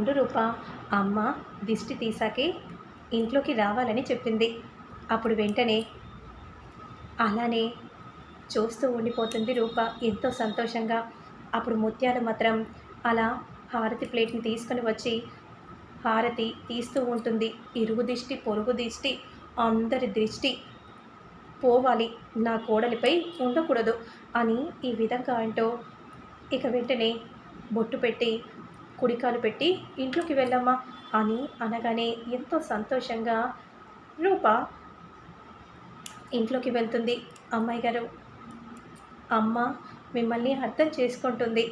ఉండు రూప. అమ్మ దిష్టి తీసాకే ఇంట్లోకి రావాలని చెప్పింది. అప్పుడు వెంటనే అలానే చూస్తూ ఉండిపోతుంది రూప ఎంతో సంతోషంగా. అప్పుడు ముత్యాలు మాత్రం అలా హారతి ప్లేట్ని తీసుకొని వచ్చి హారతి తీస్తూ ఉంటుంది. ఇరుగు దిష్టి పొరుగు దిష్టి అందరి దృష్టి పోవాలి. నా కోడలిపై ఉండకూడదు అని ఈ విధంగా అంటూ ఇక వెంటనే బొట్టు పెట్టి కుడికాలు పెట్టి ఇంట్లోకి వెళ్ళమ్మా అని అనగానే ఎంతో సంతోషంగా రూప ఇంట్లోకి వెళ్తుంది. అమ్మాయి గారు అమ్మ మిమ్మల్ని అర్థం చేసుకుంటుంది.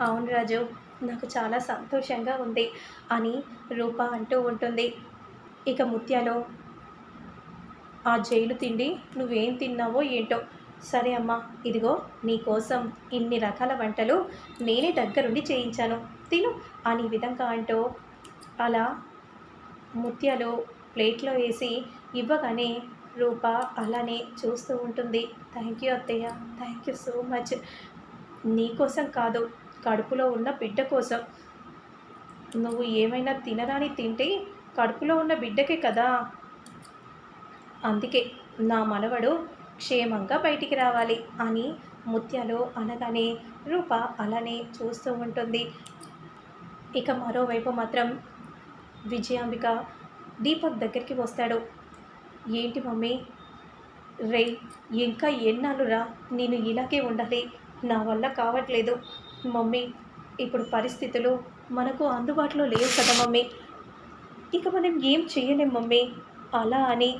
అవును రాజు నాకు చాలా సంతోషంగా ఉంది అని రూప అంటూ ఉంటుంది. ఇక ముత్యాలు ఆ జైలు తిండి నువ్వేం తిన్నావో ఏంటో? సరే అమ్మా ఇదిగో నీకోసం ఇన్ని రకాల వంటలు నేనే దగ్గరుండి చేయించాను. తిను. అని విధంగా అంటూ అలా ముత్యాలు ప్లేట్లో వేసి ఇవ్వగానే రూప అలానే చూస్తూ ఉంటుంది. థ్యాంక్ యూ అత్తయ్య. Thank you so much. నీకోసం కాదు కడుపులో ఉన్న బిడ్డ కోసం. నువ్వు ఏమైనా తినరాని తింటే కడుపులో ఉన్న బిడ్డకే కదా. అందుకే నా మనవడు క్షేమంగా బయటికి రావాలి అని ముత్యాలు అనగానే రూప అలానే చూస్తూ ఉంటుంది. ఇక మరోవైపు మాత్రం విజయాంబిక దీపక్ దగ్గరికి వస్తాడు. ఏంటి మమ్మీ? రే ఇంకా ఎన్నాళ్ళురా? నేను ఇలాగే ఉండాలి. నా వల్ల కావట్లేదు. మమ్మీ ఇప్పుడు పరిస్థితులు మనకు అందుబాటులో లేవు కదా మమ్మీ? ఇక మనం ఏం చేయలేం మమ్మీ? అలా అని.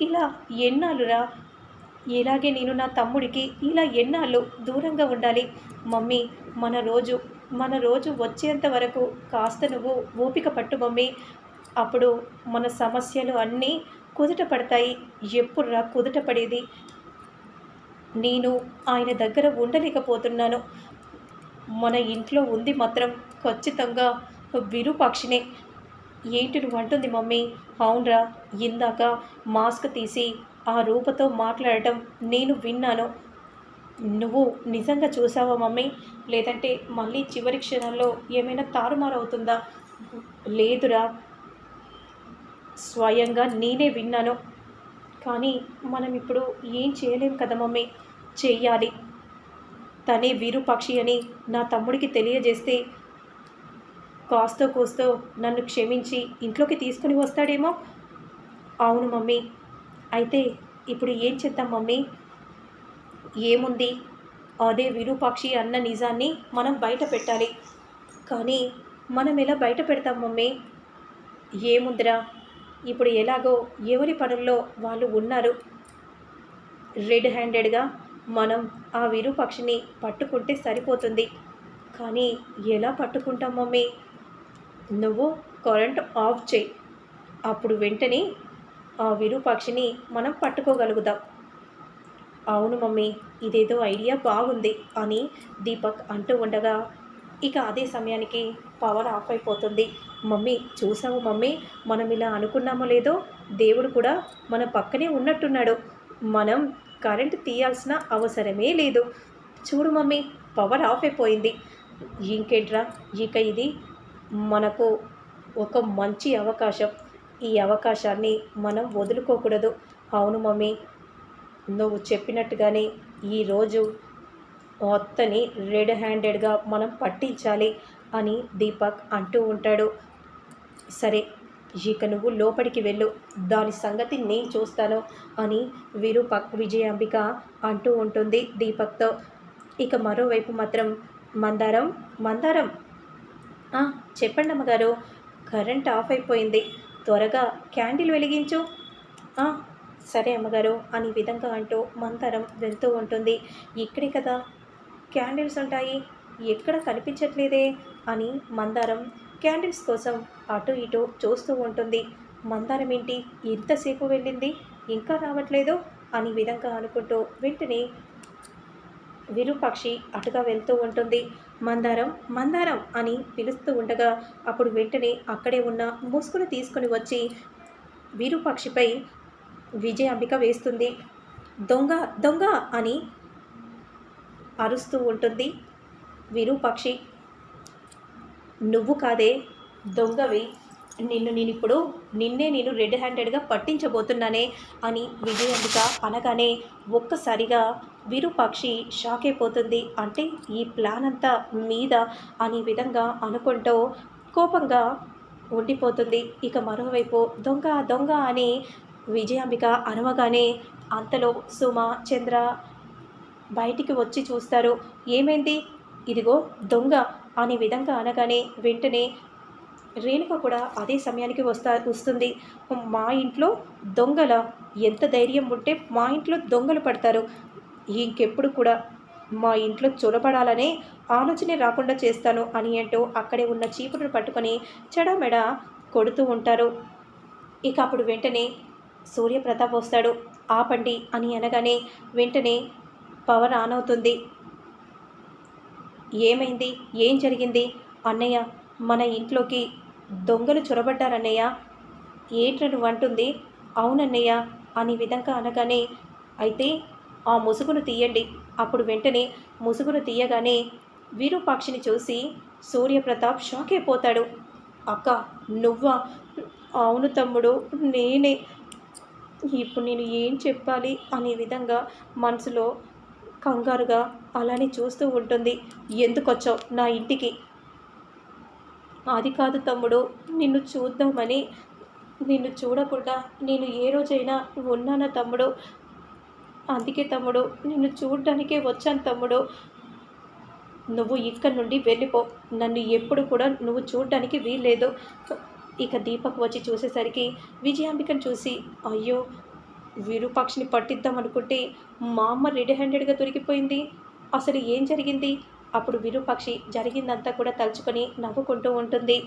ఇలా ఎన్నాళ్ళురా? ఇలాగే నేను నా తమ్ముడికి ఇలా ఎన్నాళ్ళు దూరంగా ఉండాలి? మమ్మీ మన రోజు మన రోజు వచ్చేంత వరకు కాస్త నువ్వు ఓపిక పట్టు మమ్మీ. అప్పుడు మన సమస్యలు అన్నీ కుదుట పడతాయి. ఎప్పుడురా కుదుట పడేది? నేను ఆయన దగ్గర ఉండలేకపోతున్నాను. మన ఇంట్లో ఉంది మాత్రం ఖచ్చితంగా విరూపాక్షినే. ఏంటి నువ్వు అంటుంది మమ్మీ. అవునరా ఇందాక మాస్క్ తీసి ఆ రూపతో మాట్లాడటం నేను విన్నాను. నువ్వు నిజంగా చూసావా మమ్మీ? లేదంటే మళ్ళీ చివరి క్షణంలో ఏమైనా తారుమారు అవుతుందా లేదురా. స్వయంగా నేనే విన్నాను. కానీ మనం ఇప్పుడు ఏం చేయలేం కదా మమ్మీ? చెయ్యాలి. తనే వీరుపక్షి అని నా తమ్ముడికి తెలియజేస్తే కాస్తో కోస్తో నన్ను క్షమించి ఇంట్లోకి తీసుకుని వస్తాడేమో? అవును మమ్మీ. అయితే ఇప్పుడు ఏం చేద్దాం మమ్మీ? ఏముంది? అదే విరూపాక్షి అన్న నిజాన్ని మనం బయట పెట్టాలి. కానీ మనం ఎలా బయట పెడతాం మమ్మీ? ఏముందిరా? ఇప్పుడు ఎలాగో ఎవరి పనుల్లో వాళ్ళు ఉన్నారు? రెడ్ హ్యాండెడ్గా మనం ఆ విరూపాక్షిని పట్టుకుంటే సరిపోతుంది. కానీ ఎలా పట్టుకుంటాం మమ్మీ? నువ్వు కరెంట్ ఆఫ్ చేయి. అప్పుడు వెంటనే ఆ విరూపాక్షిని మనం పట్టుకోగలుగుదాం అవును మమ్మీ ఇదేదో ఐడియా బాగుంది అని దీపక్ అంటూ ఉండగా ఇక అదే సమయానికి పవర్ ఆఫ్ అయిపోతుంది. మమ్మీ చూసావు మమ్మీ మనం ఇలా అనుకున్నామో లేదో దేవుడు కూడా మన పక్కనే ఉన్నట్టున్నాడు. మనం కరెంట్ తీయాల్సిన అవసరమే లేదు. చూడు మమ్మీ పవర్ ఆఫ్ అయిపోయింది. ఇంకేంట్రా ఇక ఇది మనకు ఒక మంచి అవకాశం. ఈ అవకాశాన్ని మనం వదులుకోకూడదు. అవును మమ్మీ నువ్వు చెప్పినట్టుగానే ఈరోజు మొత్తని రెడ్ హ్యాండెడ్గా మనం పట్టించాలి అని దీపక్ అంటూ ఉంటాడు. సరే ఇక నువ్వు లోపలికి వెళ్ళు. దాని సంగతి నేను చూస్తాను అని విరూపక్ విజయాంబిక అంటూ ఉంటుంది దీపక్తో. ఇక మరోవైపు మాత్రం మందారం మందారం. చెప్పండి అమ్మగారు కరెంట్ ఆఫ్ అయిపోయింది. త్వరగా క్యాండిల్ వెలిగించు. సరే అమ్మగారు అని విధంగా అంటూ మందారం వెళ్తూ ఉంటుంది. ఇక్కడే కదా క్యాండిల్స్ ఉంటాయి. ఎక్కడ కనిపించట్లేదే అని మందారం క్యాండిల్స్ కోసం అటు ఇటు చూస్తూ ఉంటుంది. మందారం ఏంటి? ఇంతసేపు వెళ్ళింది? ఇంకా రావట్లేదు? అని విధంగా అనుకుంటూ వెంటనే విరూపాక్షి అటుగా వెళ్తూ ఉంటుంది. మందారం మందారం అని పిలుస్తూ ఉండగా అప్పుడు వెంటనే అక్కడే ఉన్న ముసుగును తీసుకుని వచ్చి విరూపాక్షిపై విజయ అంబిక వేస్తుంది. దొంగ దొంగ అని అరుస్తూ ఉంటుంది విరూపక్షి. నువ్వు కాదే దొంగవి. నిన్ను నేను ఇప్పుడు నిన్నే నేను రెడ్ హ్యాండెడ్గా పట్టించబోతున్నానే అని విజయాంబిక అనగానే ఒక్కసారిగా విరూపాక్షి షాక్ అయిపోతుంది. అంటే ఈ ప్లాన్ అంతా మీద అనే విధంగా అనుకుంటూ కోపంగా ఉండిపోతుంది. ఇక మరోవైపు దొంగ దొంగ అని విజయాంబిక అనవగానే అంతలో సుమ చంద్ర బయటికి వచ్చి చూస్తారు. ఏమైంది? ఇదిగో దొంగ అనే విధంగా అనగానే వెంటనే రేణుక కూడా అదే సమయానికి వస్తా వస్తుంది. మా ఇంట్లో దొంగల ఎంత ధైర్యం ఉంటే మా ఇంట్లో దొంగలు పడతారు. ఇంకెప్పుడు కూడా మా ఇంట్లో చొరబడాలనే ఆలోచనే రాకుండా చేస్తాను అని అంటూ అక్కడే ఉన్న చీపురును పట్టుకొని చెడమెడ కొడుతూ ఉంటారు. ఇక అప్పుడు వెంటనే సూర్యప్రతాప్ వస్తాడు. ఆపండి అని అనగానే వెంటనే పవర్ ఆన్ అవుతుంది. ఏమైంది? ఏం జరిగింది? అన్నయ్య మన ఇంట్లోకి దొంగలు చొరబడ్డారన్నయ్య. ఏంటని అంటుంది. అవునన్నయ్య అని విధంగా అనగానే అయితే ఆ ముసుగును తీయండి. అప్పుడు వెంటనే ముసుగును తీయగానే వీరూపాక్షిని చూసి సూర్యప్రతాప్ షాక్ అయిపోతాడు. అక్క నువ్వా? అవును తమ్ముడు నేనే. ఇప్పుడు నేను ఏం చెప్పాలి అనే విధంగా మనసులో కంగారుగా అలానే చూస్తూ ఉంటుంది. ఎందుకు వచ్చావు? నా ఇంటికి. అది కాదు తమ్ముడు. నిన్ను చూద్దామని నిన్ను చూడకుండా నేను ఏ రోజైనా ఉన్నానా తమ్ముడు? అందుకే తమ్ముడు నిన్ను చూడడానికే వచ్చాను తమ్ముడు. నువ్వు ఇక్కడి నుండి వెళ్ళిపో. నన్ను ఎప్పుడు కూడా నువ్వు చూడడానికి వీల్లేదు. ఇక దీపక్ వచ్చి చూసేసరికి విజయాంబికను చూసి అయ్యో విరూపాక్షిని పట్టిద్దాం అనుకుంటే మా అమ్మ రెడీ హ్యాండెడ్గా దొరికిపోయింది. అసలు ఏం జరిగింది? అప్పుడు విరూపాక్షి జరిగిందంతా కూడా తలుచుకొని నవ్వుకుంటూ ఉంటుంది.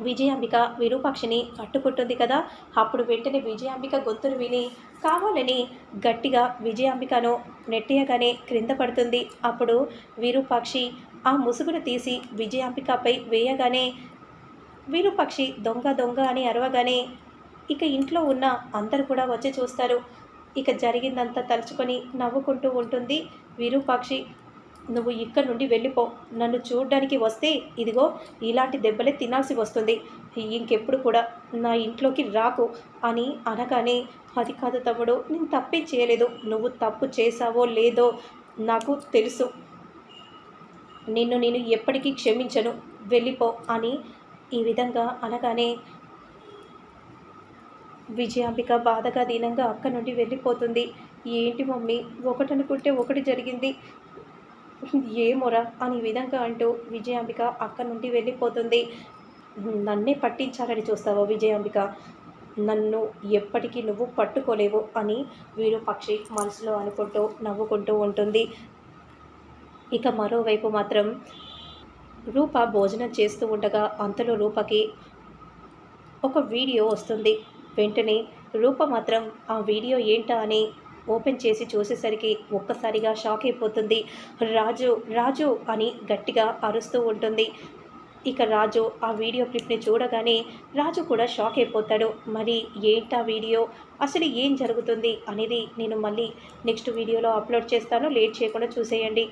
విజయాంబిక విరూపాక్షిని పట్టుకుంటుంది కదా? అప్పుడు వెంటనే విజయాంబిక గొంతును విని కావాలని గట్టిగా విజయాంబికను నెట్టియగానే క్రింద పడుతుంది. అప్పుడు విరూపాక్షి ఆ ముసుగును తీసి విజయాంబికపై వేయగానే విరూపాక్షి దొంగ దొంగ అని అరవగానే ఇక ఇంట్లో ఉన్న అందరు కూడా వచ్చి చూస్తారు. ఇక జరిగిందంతా తలుచుకొని నవ్వుకుంటూ ఉంటుంది విరూపాక్షి. నువ్వు ఇక్కడి నుండి వెళ్ళిపో. నన్ను చూడడానికి వస్తే ఇదిగో ఇలాంటి దెబ్బలే తినాల్సి వస్తుంది. ఇంకెప్పుడు కూడా నా ఇంట్లోకి రాకు అని అనగానే అది కాదు తమ్ముడు నేను తప్పే చేయలేదు. నువ్వు తప్పు చేసావో లేదో నాకు తెలుసు. నిన్ను నేను ఎప్పటికీ క్షమించను. వెళ్ళిపో అని ఈ విధంగా అనగానే విజయాంబిక బాధగా దీనంగా అక్క నుండి వెళ్ళిపోతుంది. ఏంటి మమ్మీ? ఒకటనుకుంటే ఒకటి జరిగింది. ఏమోరా అని విధంగా అంటూ విజయాంబిక అక్క నుండి వెళ్ళిపోతుంది. నన్నే పట్టించాలని చూస్తావా విజయాంబిక? నన్ను ఎప్పటికీ నువ్వు పట్టుకోలేవు అని వీరుపక్షి మనసులో అనుకుంటూ నవ్వుకుంటూ ఉంటుంది. ఇక మరోవైపు మాత్రం రూప భోజనం చేస్తూ ఉండగా అంతలో రూపకి ఒక వీడియో వస్తుంది. వెంటనే రూప మాత్రం ఆ వీడియో ఏంటా అని ఓపెన్ చేసి చూసేసరికి ఒక్కసారిగా షాక్ అయిపోతుంది. రాజు రాజు అని గట్టిగా అరుస్తూ ఉంటుంది. ఇక రాజు ఆ వీడియో క్లిప్ని చూడగానే రాజు కూడా షాక్ అయిపోతాడు. మరి ఏంటా వీడియో? అసలు ఏం జరుగుతుంది? అనేది నేను మళ్ళీ నెక్స్ట్ వీడియోలో అప్లోడ్ చేస్తాను. లేట్ చేయకుండా చూసేయండి.